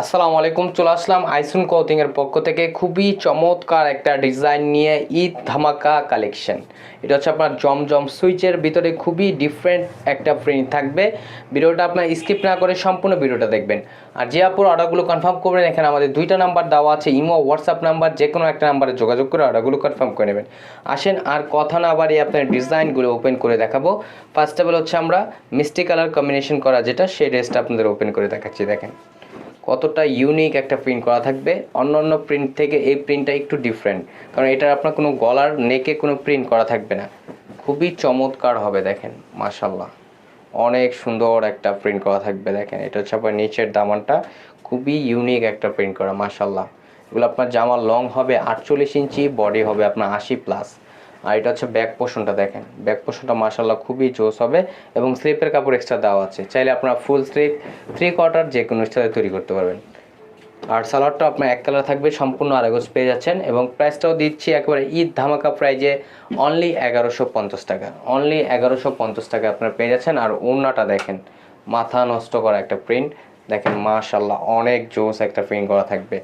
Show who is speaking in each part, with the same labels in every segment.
Speaker 1: আসসালামু আলাইকুম, চলে আসলাম আইসুন কোথিং এর পক্ষ থেকে। খুবই চমৎকার একটা ডিজাইন নিয়ে ঈদ ধামাকা কালেকশন এটা হচ্ছে আপনার জমজম সুইচের ভিতরে খুবই ডিফারেন্ট একটা প্রিন্ট থাকবে। ভিডিওটা আপনার স্কিপ না করে সম্পূর্ণ ভিডিওটা দেখবেন। আর যে আপুর অর্ডারগুলো কনফার্ম করবেন, এখানে আমাদের দুইটা নাম্বার দেওয়া আছে, ইমো হোয়াটসঅ্যাপ নাম্বার যে কোনো একটা নাম্বারে যোগাযোগ করে অর্ডারগুলো কনফার্ম করে নেবেন। আসেন, আর কথা না বাড়িয়ে আপনার ডিজাইনগুলো ওপেন করে দেখাবো। ফার্স্ট অফ অল হচ্ছে আমরা মিষ্টি কালার কম্বিনেশন করা যেটা, সেই ড্রেসটা আপনাদের ওপেন করে দেখাচ্ছি, দেখেন। কতটা ইউনিক একটা প্রিন্ট করা থাকবে। অন্য অন্য প্রিন্ট থেকে এই প্রিন্টটা একটু ডিফারেন্ট কারণ এটার আপনার কোনো গলার নেকে কোনো প্রিন্ট করা থাকবে না। খুবই চমৎকার হবে দেখেন মাশাল্লাহ অনেক সুন্দর একটা প্রিন্ট করা থাকবে দেখেন। এটা হচ্ছে আপনার নিচের দামানটা। খুবই ইউনিক একটা প্রিন্ট করা মাশাল্লাহ এগুলো আপনার জামা লং হবে, আটচল্লিশ ইঞ্চি বডি হবে আপনার আশি প্লাস আর এটা হচ্ছে ব্যাক পোর্শনটা দেখেন। ব্যাক পোর্শনটা মাশাল্লাহ খুবই জোস হবে এবং স্লিপের কাপড় এক্সট্রা দেওয়া আছে। চাইলে আপনারা ফুল স্লিপ থ্রি কোয়ার্টার যে কোনো স্টাইলে তৈরি করতে পারবেন। আর সালোয়ারটা আপনার এক কালার থাকবে, সম্পূর্ণ আরেগোজ পেয়ে যাচ্ছেন এবং প্রাইসটাও দিচ্ছি একেবারে ঈদ ধামাকা প্রাইজে অনলি এগারোশো পঞ্চাশ টাকা। অনলি এগারোশো পঞ্চাশ টাকা আপনারা পেয়ে যাচ্ছেন। আর ওড়নাটা দেখেন, মাথা নষ্ট করা একটা প্রিন্ট দেখেন মাশাল্লাহ অনেক জোস একটা প্রিন্ট করা থাকবে।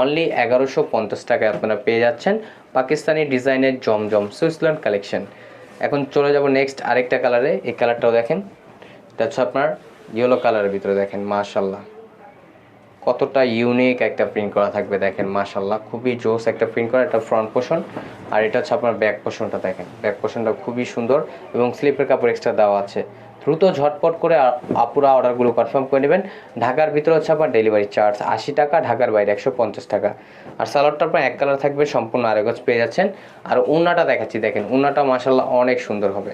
Speaker 1: অনলি এগারোশো পঞ্চাশ টাকায় আপনারা পেয়ে যাচ্ছেন পাকিস্তানি ডিজাইনের জমজম সুইজারল্যান্ড কালেকশন এখন চলে যাব নেক্সট আরেকটা কালারে এই কালারটাও দেখেন। এটা হচ্ছে আপনার ইয়েলো কালারের ভিতরে দেখেন মাশাল্লাহ কতটা ইউনিক একটা প্রিন্ট করা থাকবে দেখেন মাশাল্লাহ খুবই জোস একটা প্রিন্ট করা, এটা ফ্রন্ট পোর্শন আর এটা হচ্ছে আপনার ব্যাক পোর্শনটা দেখেন। ব্যাক পোর্শনটা খুবই সুন্দর এবং স্লিপের কাপড় এক্সট্রা দেওয়া আছে। দ্রুত ঝটপট করে আপুরা অর্ডারগুলো কনফার্ম করে নেবেন। ঢাকার ভিতরে হচ্ছে আপনার ডেলিভারি চার্জ আশি টাকা, ঢাকার বাইরে একশো পঞ্চাশ টাকা। আর সালোয়ারটা আপনার এক কালার থাকবে, সম্পূর্ণ আরেগজ পেয়ে যাচ্ছেন। আর উন্নাটা দেখাচ্ছি, দেখেন, উন্নাটা মাশাল্লাহ অনেক সুন্দর হবে।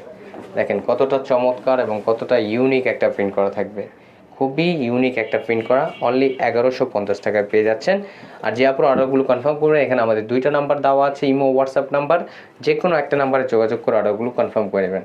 Speaker 1: দেখেন, কতটা চমৎকার এবং কতটা ইউনিক একটা প্রিন্ট করা থাকবে। খুবই ইউনিক একটা প্রিন্ট করা অনলি এগারোশো পঞ্চাশ টাকায় পেয়ে যাচ্ছেন। আর যে আপনার অর্ডারগুলো কনফার্ম করবেন এখানে আমাদের দুইটা নাম্বার দেওয়া আছে, ইমো হোয়াটসঅ্যাপ নাম্বার যে কোনো একটা নাম্বারে যোগাযোগ করে অর্ডারগুলো কনফার্ম করে নেবেন।